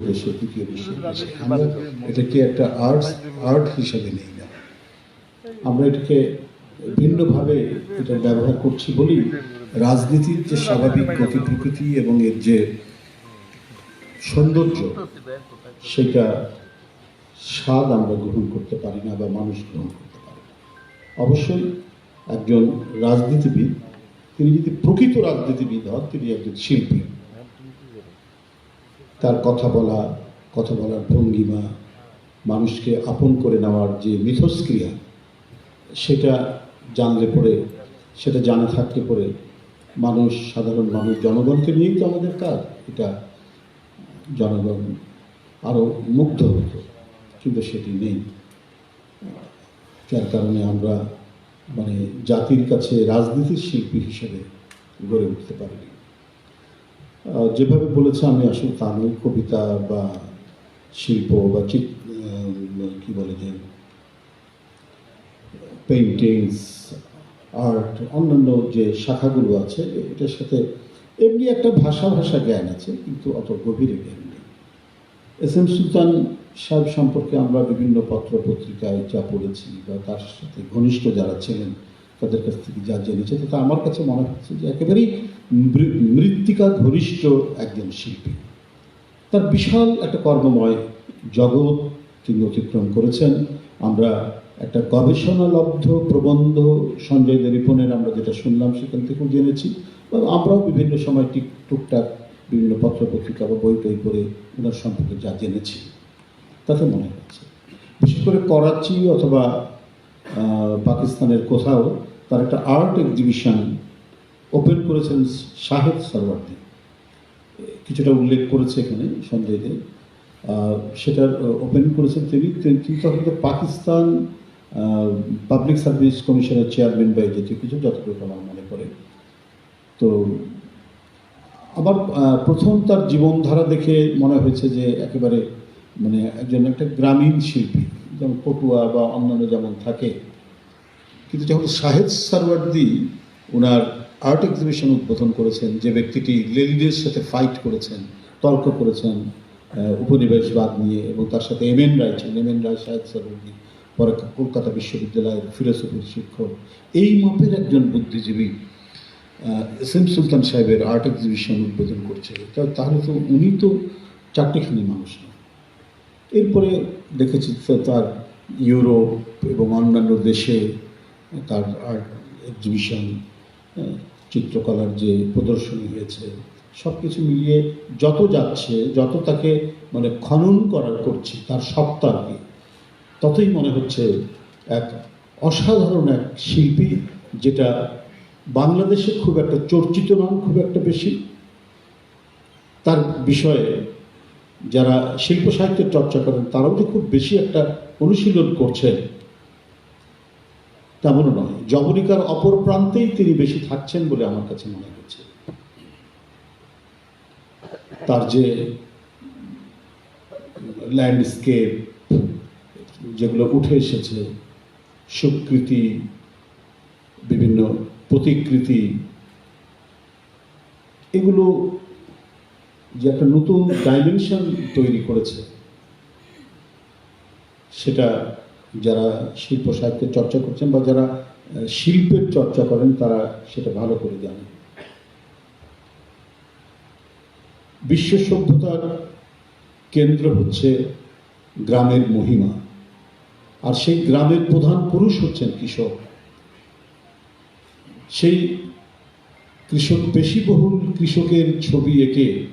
দেশে তৃতীয় ব্যবহার করছি বলেই রাজনীতির যে স্বাভাবিক গতি প্রকৃতি এবং এর যে সৌন্দর্য, সেটা স্বাদ আমরা গ্রহণ করতে পারি না বা মানুষ গ্রহণ করতে পারে না। অবশ্যই একজন রাজনীতিবিদ, তিনি যদি প্রকৃত রাজনীতিবিদ হন, তিনি একজন শিল্পী। তার কথা বলা, কথা বলার ভঙ্গিমা, মানুষকে আপন করে নেওয়ার যে মিথস্ক্রিয়া, সেটা জানলে পরে, সেটা জানা থাকলে পরে মানুষ, সাধারণ মানুষ, জনগণকে নিয়েই তো আমাদের কাজ। এটা জনগণ আরও মুগ্ধ হতো, কিন্তু সেটি নেই। যার কারণে আমরা মানে জাতির কাছে রাজনীতির শিল্পী হিসেবে গড়ে উঠতে পারিনি। যেভাবে বলেছে, আমি আসলে তা নই। কবিতা বা শিল্প বা চিত কি বলে যে পেইন্টিংস আর্ট অন্যান্য যে শাখাগুলো আছে, এটার সাথে এমনি একটা ভাষা ভাষা জ্ঞান আছে, কিন্তু অত গভীরে জ্ঞান নেই। এস এম সুলতান সাহেব সম্পর্কে আমরা বিভিন্ন পত্র পত্রিকায় যা পড়েছি বা তার সাথে ঘনিষ্ঠ যারা ছিলেন, তাদের কাছ থেকে যা জেনেছে তাতে আমার কাছে মনে হচ্ছে যে একেবারেই মৃত্তিকা ঘনিষ্ঠ একজন শিল্পী। তার বিশাল একটা কর্মময় জগৎ তিনি অতিক্রম করেছেন। আমরা একটা গবেষণালব্ধ প্রবন্ধ সঞ্জয় দেরিপনের আমরা যেটা শুনলাম সেখান থেকেও জেনেছি। আমরাও বিভিন্ন সময় টিক টুকটাক বিভিন্ন পত্র পত্রিকা বা বই টই করে ওনার সম্পর্কে যা জেনেছি, তাতে মনে হচ্ছে বিশেষ করে করাচি অথবা পাকিস্তানের কোথাও তার একটা আর্ট এক্সিবিশন ওপেন করেছেন শাহেদ সরওয়ার্দি। কিছুটা উল্লেখ করেছে এখানে সঞ্জয় দে সেটার ওপেন করেছেন তিনি। তিনি তখন পাকিস্তান পাবলিক সার্ভিস কমিশনের চেয়ারম্যান বা জাতীয় কিছু, যতটুকু আমার মনে পড়ে। তো আবার প্রথম তার জীবনধারা দেখে মনে হয়েছে যে একেবারে মানে একজন একটা গ্রামীণ শিল্পী, যেমন পটুয়া বা অন্যান্য যেমন থাকে। কিন্তু যখন শাহেদ সারওয়ার্দি ওনার আর্ট এক্সিবিশন উদ্বোধন করেছেন, যে ব্যক্তিটি লেলিদের সাথে ফাইট করেছেন, তর্ক করেছেন উপনিবেশবাদ নিয়ে এবং তার সাথে এম এন রায় ছিলেন। এম এন রায় শাহেদ সারওয়ার্দি পরে কলকাতা বিশ্ববিদ্যালয়ের ফিলোসফির শিক্ষক। এই মাপের একজন বুদ্ধিজীবী এস এম সুলতান সাহেবের আর্ট এক্সিবিশন উদ্বোধন করছে। তাহলে তো উনি তো চারটেখানি মানুষ না। এরপরে দেখেছি তার ইউরোপ এবং অন্যান্য দেশে তার আর্ট এক্সিবিশন চিত্রকলার যে প্রদর্শনী হয়েছে সব কিছু মিলিয়ে যত যাচ্ছে, যত তাকে মানে খনন করার করছি, তার সপ্তাহকে ততই মনে হচ্ছে এক অসাধারণ এক শিল্পী, যেটা বাংলাদেশে খুব একটা চর্চিত নাম খুব একটা বেশি। তার বিষয়ে যারা শিল্প সাহিত্যের চর্চা করেন, তারাও যে খুব বেশি একটা অনুশীলন করছেন। তেমনও নয়। জবনিকার অপর প্রান্তেই তিনি বেশি থাকছেন বলে আমার কাছে মনে হচ্ছে। তার যে ল্যান্ডস্কেপ যেগুলো উঠে এসেছে, সুকৃতি, বিভিন্ন প্রতিকৃতি, এগুলো যে একটা নতুন ডাইমেনশন তৈরি করেছে, সেটা যারা শিল্প সাহিত্যের চর্চা করছেন বা যারা শিল্পের চর্চা করেন, তারা সেটা ভালো করে জানেন। বিশ্ব সভ্যতার কেন্দ্র হচ্ছে গ্রামের মহিমা। আর সেই গ্রামের প্রধান পুরুষ হচ্ছেন কৃষক। সেই কৃষক পেশিবহুল কৃষকের ছবি এঁকে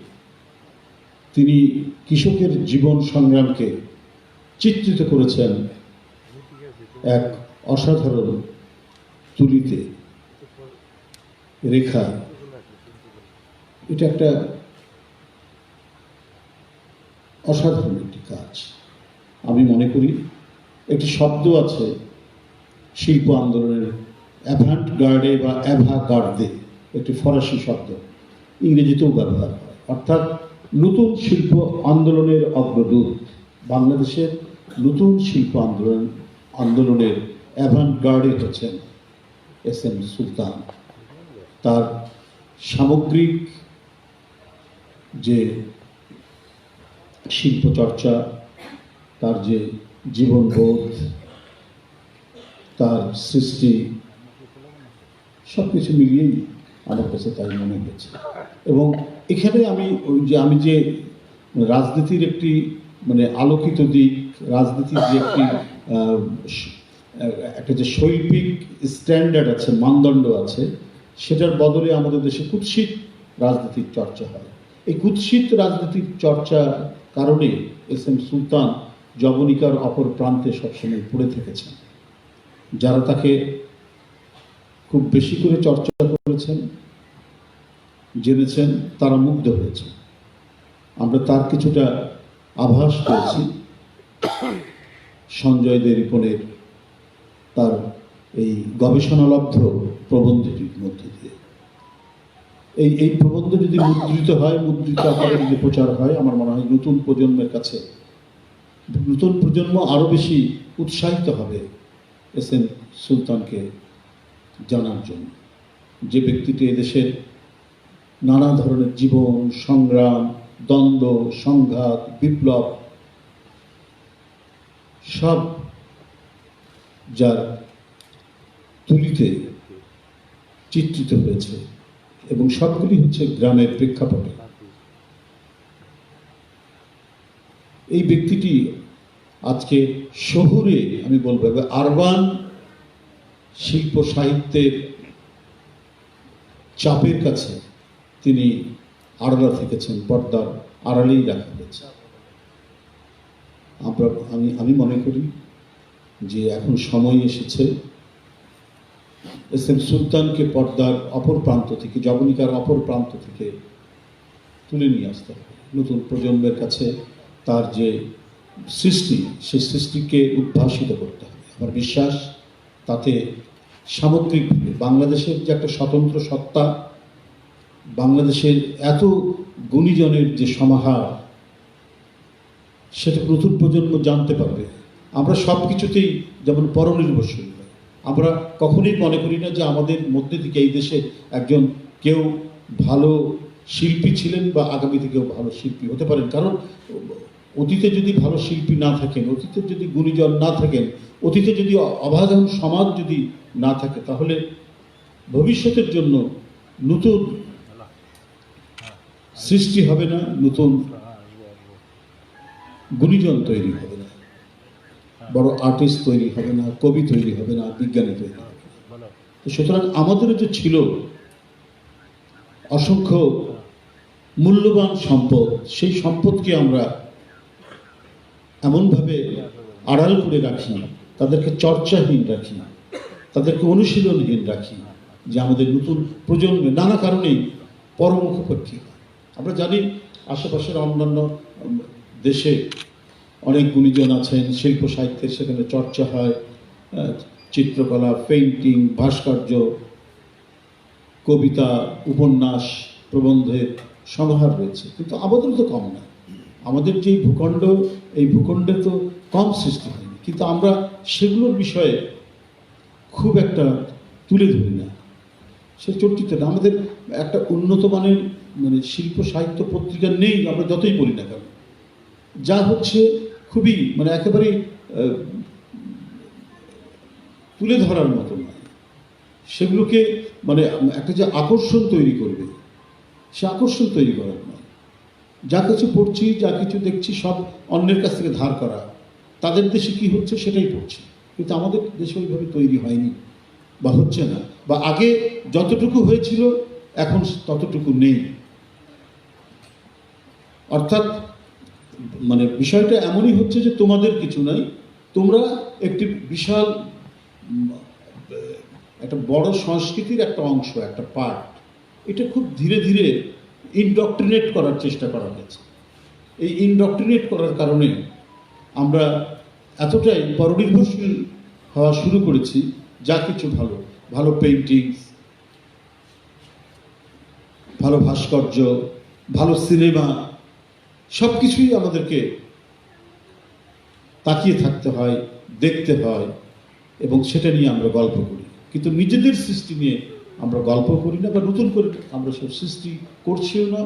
তিনি কৃষকের জীবন সংগ্রামকে চিত্রিত করেছেন এক অসাধারণ তুলিতে রেখা। এটা একটা অসাধারণ একটি কাজ। আমি মনে করি একটি শব্দ আছে শিল্প আন্দোলনের অ্যাভান্ট গার্ডে বা অ্যাভা গার্ডে একটি ফরাসি শব্দ। ইংরেজিতেও ব্যবহার হয়। অর্থাৎ নতুন শিল্প আন্দোলনের অগ্রদূত। বাংলাদেশের নতুন শিল্প আন্দোলন আন্দোলনের অ্যাভান্ট গার্ডে হচ্ছেন এস এম সুলতান। তার সামগ্রিক যে শিল্পচর্চা, তার যে জীবনবোধ, তার সৃষ্টি সব কিছু মিলিয়েই আমার কাছে তাই মনে হয়েছে। এবং এখানে আমি যে আমি যে রাজনীতির একটি মানে আলোকিত দিক, রাজনীতির যে একটি একটা যে শৈল্পিক স্ট্যান্ডার্ড আছে, মানদণ্ড আছে, সেটার বদলে আমাদের দেশে কুৎসিত রাজনীতির চর্চা হয়। এই কুৎসিত রাজনীতির চর্চা কারণে এস এম সুলতান জবনিকার অপর প্রান্তে সবসময় পড়ে থেকেছেন। যারা তাকে খুব বেশি করে চর্চা করেছেন, জেনেছেন, তারা মুগ্ধ হয়েছে আমরা তার কিছুটা আভাস পেয়েছি। সঞ্জয় দে রিপনের তার এই গবেষণালব্ধ প্রবন্ধটির মধ্যে দিয়ে। এই এই প্রবন্ধ যদি মুদ্রিত হয়, মুদ্রিত আকারে যদি প্রচার হয়, আমার মনে হয় নতুন প্রজন্মের কাছে, নতুন প্রজন্ম আরও বেশি উৎসাহিত হবে এস এম সুলতানকে জানার জন্য। যে ব্যক্তিটি এদেশের নানা ধরনের জীবন, সংগ্রাম, দ্বন্দ্ব, সংঘাত, বিপ্লব সব যার তুলিতে চিত্রিত হয়েছে এবং সবগুলি হচ্ছে গ্রামের প্রেক্ষাপটে। এই ব্যক্তিটি আজকে শহুরে, আমি বলব আরবান শিল্প সাহিত্যের চাপের কাছে তিনি আড়ালা থেকেছেন, পর্দার আড়ালেই রাখা হয়েছে। আমরা, আমি আমি মনে করি যে এখন সময় এসেছে এস এম সুলতানকে পর্দার অপর প্রান্ত থেকে জবনিকার অপর প্রান্ত থেকে তুলে নিয়ে আসতে হবে। নতুন প্রজন্মের কাছে তার যে সৃষ্টি সে সৃষ্টিকে উদ্ভাসিত করতে হবে। আমার বিশ্বাস তাতে সামগ্রিক বাংলাদেশের যে একটা স্বতন্ত্র সত্তা, বাংলাদেশের এত গুণীজনের যে সমাহার সেটা নতুন প্রজন্ম জানতে পারবে। আমরা সব কিছুতেই যেমন পরনির্ভরশীল আমরা কখনোই মনে করি না যে আমাদের মধ্যে থেকে এই দেশে একজন কেউ ভালো শিল্পী ছিলেন বা আগামীতে কেউ ভালো শিল্পী হতে পারেন। কারণ অতীতে যদি ভালো শিল্পী না থাকেন, অতীতে যদি গুণীজন না থাকেন, অতীতে যদি অভাজন সমাজ যদি না থাকে, তাহলে ভবিষ্যতের জন্য নতুন সৃষ্টি হবে না, নতুন গুণীজন তৈরি হবে না বড় আর্টিস্ট তৈরি হবে না, কবি তৈরি হবে না, বিজ্ঞানী তৈরি হবে তো সুতরাং আমাদের যে ছিল অসংখ্য মূল্যবান সম্পদ, সেই সম্পদকে আমরা এমনভাবে আড়াল করে রাখি, তাদেরকে চর্চাহীন রাখি, তাদেরকে অনুশীলনহীন রাখি, যে আমাদের নতুন প্রজন্মে নানা কারণেই পরমুখপক্ষী। আমরা জানি আশেপাশের অন্যান্য দেশে অনেক গুণীজন আছেন, শিল্প সাহিত্যের সেখানে চর্চা হয় চিত্রকলা পেইন্টিং ভাস্কর্য, কবিতা, উপন্যাস, প্রবন্ধের সমাহার রয়েছে। কিন্তু আমাদের তো কম না। আমাদের যে ভূখণ্ড, এই ভূখণ্ডে তো কম সৃষ্টি হয়নি। কিন্তু আমরা সেগুলোর বিষয়ে খুব একটা তুলে ধরি না। সে চর্চিত না। আমাদের একটা উন্নত মানের মানে শিল্প সাহিত্য পত্রিকা নেই, আমরা যতই বলি না কেন। যা হচ্ছে খুবই মানে একেবারে তুলে ধরার মতো নয়। সেগুলোকে মানে একটা যে আকর্ষণ তৈরি করবে, সে আকর্ষণ তৈরি করার নয়। যা কিছু পড়ছি, যা কিছু দেখছি, সব অন্যের কাছ থেকে ধার করা, তাদের দেশে কি হচ্ছে সেটাই পড়ছি। কিন্তু আমাদের দেশে ওইভাবে তৈরি হয়নি বা হচ্ছে না। বা আগে যতটুকু হয়েছিল, এখন ততটুকু নেই। অর্থাৎ মানে বিষয়টা এমনই হচ্ছে যে তোমাদের কিছু নাই, তোমরা একটি বিশাল একটা বড় সংস্কৃতির একটা অংশ, একটা পার্ট এটা খুব ধীরে ধীরে ইনডক্ট্রিনেট করার চেষ্টা করা হয়েছে। এই ইনডক্ট্রিনেট করার কারণে আমরা এতটাই পরনির্ভরশীল হওয়া শুরু করেছি, যা কিছু ভালো। ভালো পেইন্টিংস ভালো ভাস্কর্য, ভালো সিনেমা সব কিছুই আমাদেরকে তাকিয়ে থাকতে হয়, দেখতে হয় এবং সেটা নিয়ে আমরা গল্প করি। কিন্তু নিজেদের সৃষ্টি নিয়ে আমরা গল্প করি না বা নতুন করে আমরা সব সৃষ্টি করছিও না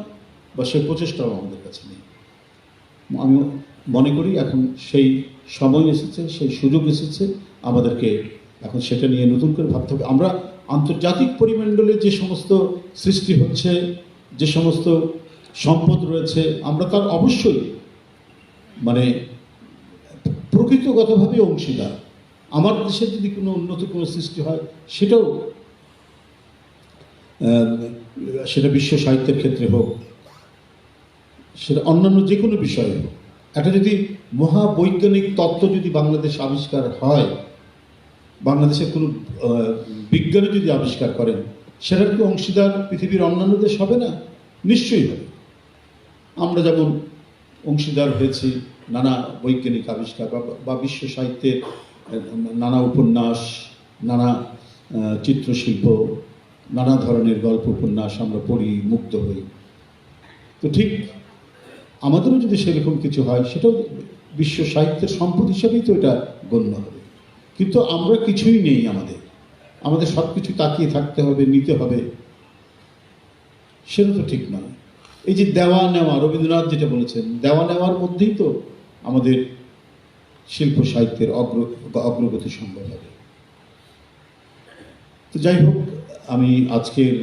বা সে প্রচেষ্টাও আমাদের কাছে নেই। আমি মনে করি এখন সেই সময় এসেছে, সেই সুযোগ এসেছে, আমাদেরকে এখন সেটা নিয়ে নতুন করে ভাবতে হবে। আমরা আন্তর্জাতিক পরিমণ্ডলে যে সমস্ত সৃষ্টি হচ্ছে, যে সমস্ত সম্পদ রয়েছে, আমরা তার অবশ্যই মানে প্রকৃতগতভাবে অংশীদার। আমার দেশে যদি কোনো উন্নত কোনো সৃষ্টি হয়, সেটাও সেটা বিশ্ব সাহিত্যের ক্ষেত্রে হোক, সেটা অন্যান্য যে কোনো বিষয়ে হোক। একটা যদি মহাবৈজ্ঞানিক তত্ত্ব যদি বাংলাদেশে আবিষ্কার হয়, বাংলাদেশের কোনো বিজ্ঞানী যদি আবিষ্কার করেন, সেটার কি অংশীদার পৃথিবীর অন্যান্য দেশ হবে না? নিশ্চয়ই হবে। আমরা যেমন অংশীদার হয়েছি নানা বৈজ্ঞানিক আবিষ্কার বা- বিশ্ব সাহিত্যের আহ, নানা উপন্যাস নানা চিত্রশিল্প নানা ধরনের গল্প উপন্যাস আমরা পড়ি মুক্ত হই। তো ঠিক আমাদেরও যদি সেরকম কিছু হয় সেটাও বিশ্ব সাহিত্যের সম্পদ হিসাবেই তো এটা গণ্য হবে। কিন্তু আমরা কিছুই নেই আমাদের। আমাদের সব কিছু তাকিয়ে থাকতে হবে নিতে হবে। সেটা তো ঠিক নয়। এই যে দেওয়া নেওয়া, রবীন্দ্রনাথ যেটা বলেছেন, দেওয়া নেওয়ার মধ্যেই তো আমাদের শিল্প সাহিত্যের অগ্র, অগ্রগতি সম্ভব হবে। তো যাই হোক, আমি আজকের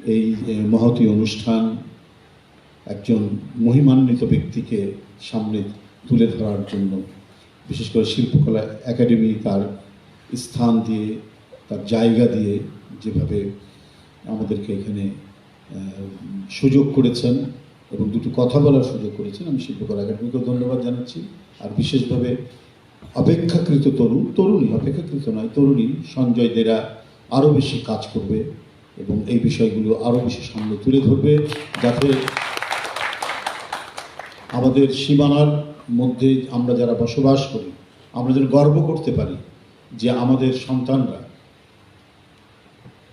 এই মহতী অনুষ্ঠান একজন মহিমান্বিত ব্যক্তিকে সামনে তুলে ধরার জন্য, বিশেষ করে শিল্পকলা একাডেমি তার স্থান দিয়ে, তার জায়গা দিয়ে যেভাবে আমাদেরকে এখানে সুযোগ করেছেন এবং দুটো কথা বলার সুযোগ করেছেন। আমি শিল্পকলা একাডেমিকেও ধন্যবাদ জানাচ্ছি। আর বিশেষভাবে অপেক্ষাকৃত তরুণ, তরুণী, অপেক্ষাকৃত নয়, তরুণী সঞ্জয় দেরা আরও বেশি কাজ করবে এবং এই বিষয়গুলো আরও বেশি সামনে তুলে ধরবে যাতে আমাদের সীমানার মধ্যে আমরা যারা বসবাস করি, আমরা যেন গর্ব করতে পারি যে আমাদের সন্তানরা,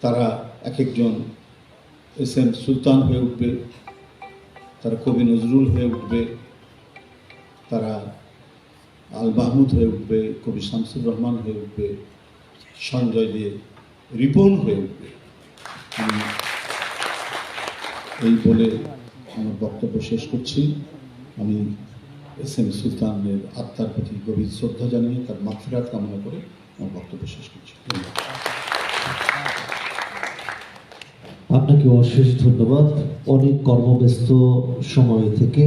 তারা এক একজন এস এম সুলতান হয়ে উঠবে, তারা কবি নজরুল হয়ে উঠবে, তারা আল মাহমুদ হয়ে উঠবে, কবি শামসুর রহমান হয়ে উঠবে, সঞ্জয় দে রিপন হয়ে উঠবে। এই বলে আমার বক্তব্য শেষ করছি। আমি এস এম সুলতানের আত্মার প্রতি গভীর শ্রদ্ধা জানিয়ে তার মাফিরাত কামনা করে আমার বক্তব্য শেষ করছি। ধন্যবাদ। আপনাকে অশেষ ধন্যবাদ। অনেক কর্মব্যস্ত সময় থেকে।